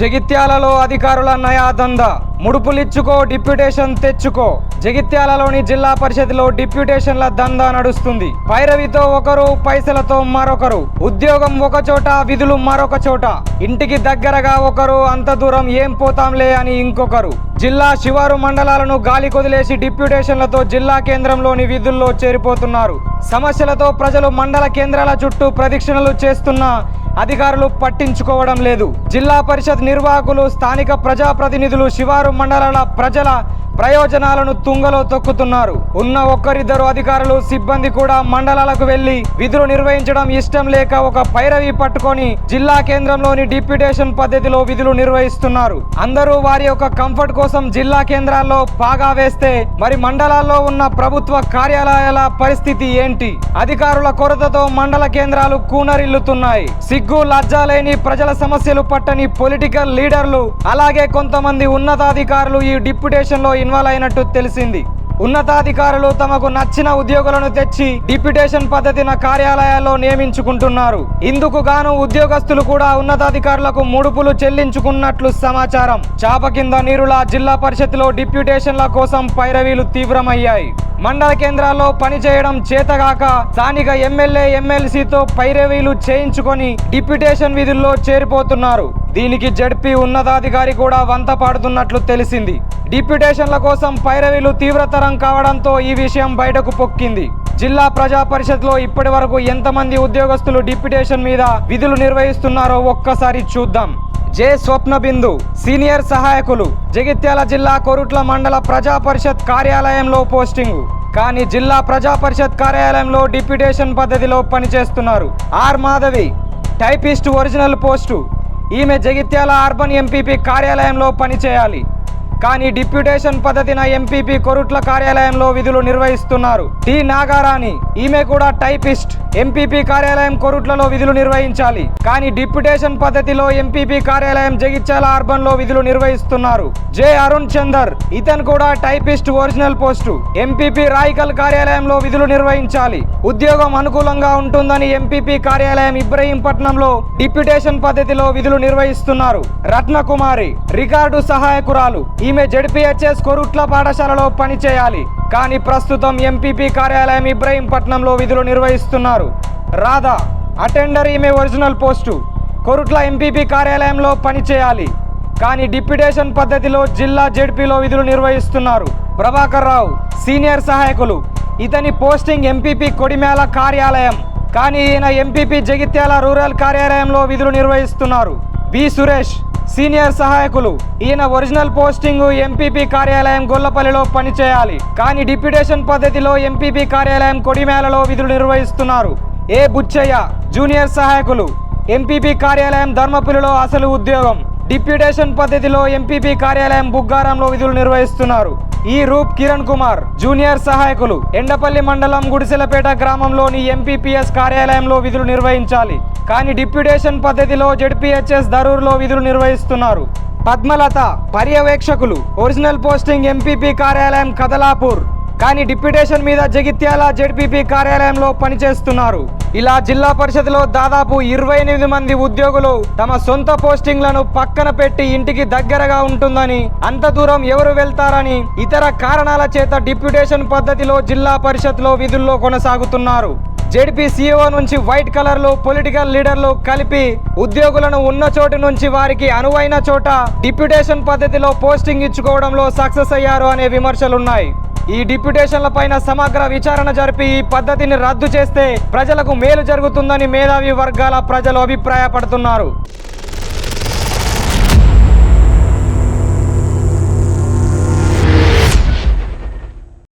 జగిత్యాలలో అధికారుల నయాదంద. ముడుపులిచ్చుకో డిప్యూటేషన్ తెచ్చుకో. జగిత్యాలలోని జిల్లా పరిషత్లో డిప్యూటేషన్ల దందా నడుస్తుంది. పైరవితో ఒకరు పైసలతో మరొకరు. ఉద్యోగం ఒక చోట విధులు మరొక చోట. ఇంటికి దగ్గరగా ఒకరు అంత దూరం ఏం పోతాంలే అని ఇంకొకరు. జిల్లా శివారు మండలాలను గాలి కొదిలేసి డిప్యూటేషన్లతో జిల్లా కేంద్రంలోని విధుల్లో చేరిపోతున్నారు. సమస్యలతో ప్రజలు మండల కేంద్రాల చుట్టూ ప్రదక్షిణలు చేస్తున్నా అధికారులు పట్టించుకోవడం లేదు. జిల్లా పరిషత్ నిర్వాహకులు స్థానిక ప్రజాప్రతినిధులు శివారు మండలాల ప్రజల ప్రయోజనాలను తుంగలో తొక్కుతున్నారు. ఉన్న ఒక్కరిద్దరు అధికారులు సిబ్బంది కూడా మండలాలకు వెళ్ళి విధులు నిర్వహించడం ఇష్టం లేక ఒక పైరవి పట్టుకొని జిల్లా కేంద్రంలోని డిప్యూటేషన్ పద్ధతిలో విధులు నిర్వహిస్తున్నారు. అందరూ వారి యొక్క కంఫర్ట్ కోసం జిల్లా కేంద్రాల్లో పాగా వేస్తే మరి మండలాల్లో ఉన్న ప్రభుత్వ కార్యాలయాల పరిస్థితి ఏంటి? అధికారుల కొరతతో మండల కేంద్రాలు కూనరిల్లుతున్నాయి. సిగ్గు లజ్జాలేని ప్రజల సమస్యలు పట్టని పొలిటికల్ లీడర్లు అలాగే కొంతమంది ఉన్నతాధికారులు ఈ డిప్యూటేషన్లో ఇన్వాల్వ్ అయినట్టు తెలిసింది. ఉన్నతాధికారులు తమకు నచ్చిన ఉద్యోగులను తెచ్చి డిప్యుటేషన్ పద్ధతిన కార్యాలయాల్లో నియమించుకుంటున్నారు. ఇందుకు గాను ఉద్యోగస్తులు కూడా ఉన్నతాధికారులకు ముడుపులు చెల్లించుకున్నట్లు సమాచారం. చాప కింద నీరులా జిల్లా పరిషత్లో డిప్యూటేషన్ల కోసం పైరవీలు తీవ్రమయ్యాయి. మండల కేంద్రాల్లో పనిచేయడం చేతగాక స్థానిక ఎమ్మెల్యే ఎమ్మెల్సీతో పైరవీలు చేయించుకొని డిప్యుటేషన్ విధుల్లో చేరిపోతున్నారు. దీనికి జడ్పీ ఉన్నతాధికారి కూడా వంత పాడుతున్నట్లు తెలిసింది. డిప్యూటేషన్ల కోసం పైరవీలు తీవ్రతరం కావడంతో ఈ విషయం బయటకు పొక్కింది. జిల్లా ప్రజా పరిషత్లో ఇప్పటి వరకు ఎంతమంది ఉద్యోగస్తులు డిప్యూటేషన్ మీద విధులు నిర్వహిస్తున్నారో ఒక్కసారి చూద్దాం. జే స్వప్నబిందు సీనియర్ సహాయకులు జగిత్యాల జిల్లా కొరుట్ల మండల ప్రజా పరిషత్ కార్యాలయంలో పోస్టింగు. కానీ జిల్లా ప్రజా పరిషత్ కార్యాలయంలో డిప్యూటేషన్ పద్ధతిలో పనిచేస్తున్నారు. R Madhavi typist original post. ఈమె జగిత్యాల అర్బన్ ఎంపీపీ కార్యాలయంలో పనిచేయాలి. కానీ డిప్యూటేషన్ పద్ధతిన ఎంపీపీ కొరుట్ల కార్యాలయంలో విధులు నిర్వహిస్తున్నారు. టి. నాగారాణి ఈమె కూడా టైపిస్ట్. ఎంపీపీ కార్యాలయం కొరుట్లలో విధులు నిర్వహించాలి. కానీ డిప్యూటేషన్ పద్ధతిలో ఎంపీపీ కార్యాలయం జగిత్యాల అర్బన్లో విధులు నిర్వహిస్తున్నారు. జె. అరుణ్ చందర్ ఇతను కూడా typist original post. MPP Raikal కార్యాలయంలో విధులు నిర్వహించాలి. ఉద్యోగం అనుకూలంగా ఉంటుందని ఎంపీపీ కార్యాలయం ఇబ్రహీంపట్నంలో డిప్యూటేషన్ పద్ధతిలో విధులు నిర్వహిస్తున్నారు. రత్నకుమారి రికార్డు సహాయకురాలు. ఈమె జడ్పీహెచ్ఎస్ కొరుట్ల పాఠశాలలో పనిచేయాలి. కానీ ప్రస్తుతం ఎంపీపీ కార్యాలయం ఇబ్రహీంపట్నంలో విధులు నిర్వహిస్తున్నారు. రాధా అటెండర్ ఈమె ఒరిజినల్ పోస్టు. కొరుట్ల ఎంపీపీ కార్యాలయంలో పనిచేయాలి. కానీ డిప్యుటేషన్ పద్ధతిలో జిల్లా జడ్పీలో విధులు నిర్వహిస్తున్నారు. ప్రభాకర్ రావు సీనియర్ సహాయకులు. ఇతని పోస్టింగ్ ఎంపీపీ కొడిమేళ కార్యాలయం. కానీ ఈయన ఎంపీపీ జగిత్యాల రూరల్ కార్యాలయంలో విధులు నిర్వహిస్తున్నారు. బి సురేష్ సీనియర్ సహాయకులు. ఈయన ఒరిజినల్ పోస్టింగ్ ఎంపీపీ కార్యాలయం గొల్లపల్లిలో పనిచేయాలి. కానీ డిప్యూటేషన్ పద్ధతిలో ఎంపీపీ కార్యాలయం కొడిమేలలో విధులు నిర్వహిస్తున్నారు. ఏ బుచ్చయ్య జూనియర్ సహాయకులు. ఎంపీపీ కార్యాలయం ధర్మపురిలో అసలు ఉద్యోగం. డిప్యూటేషన్ పద్ధతిలో ఎంపీపీ కార్యాలయం బుగ్గారంలో విధులు నిర్వహిస్తున్నారు. ఈ రూప్ కిరణ్ కుమార్ జూనియర్ సహాయకులు ఎండపల్లి మండలం గుడిసెలపేట గ్రామంలోని ఎంపీపీఎస్ కార్యాలయంలో విధులు నిర్వహించాలి. కానీ డిప్యూటేషన్ పద్ధతిలో జెడ్పీహెచ్ఎస్ దరూర్లో విధులు నిర్వహిస్తున్నారు. పద్మలత పర్యవేక్షకులు ఒరిజినల్ పోస్టింగ్ ఎంపీపీ కార్యాలయం కదలాపూర్. కానీ డిప్యూటేషన్ మీద జగిత్యాల జడ్పీపీ కార్యాలయంలో పనిచేస్తున్నారు. ఇలా జిల్లా పరిషత్లో దాదాపు ఇరవై ఎనిమిది మంది ఉద్యోగులు తమ సొంత పోస్టింగ్లను పక్కన పెట్టి ఇంటికి దగ్గరగా ఉంటుందని అంత దూరం ఎవరు వెళ్తారని ఇతర కారణాల చేత డిప్యూటేషన్ పద్ధతిలో జిల్లా పరిషత్లో విధుల్లో కొనసాగుతున్నారు. జెడ్పీ సీఈఓ నుంచి వైట్ కలర్లు పొలిటికల్ లీడర్లు కలిపి ఉద్యోగులను ఉన్న చోటు నుంచి వారికి అనువైన చోట డిప్యూటేషన్ పద్ధతిలో పోస్టింగ్ ఇచ్చుకోవడంలో సక్సెస్ అయ్యారు అనే విమర్శలున్నాయి. ఈ డిప్యూటేషన్ల పైన సమగ్ర విచారణ జరిపి ఈ పద్ధతిని రద్దు చేస్తే ప్రజలకు మేలు జరుగుతుందని మేధావి వర్గాల ప్రజలు అభిప్రాయపడుతున్నారు.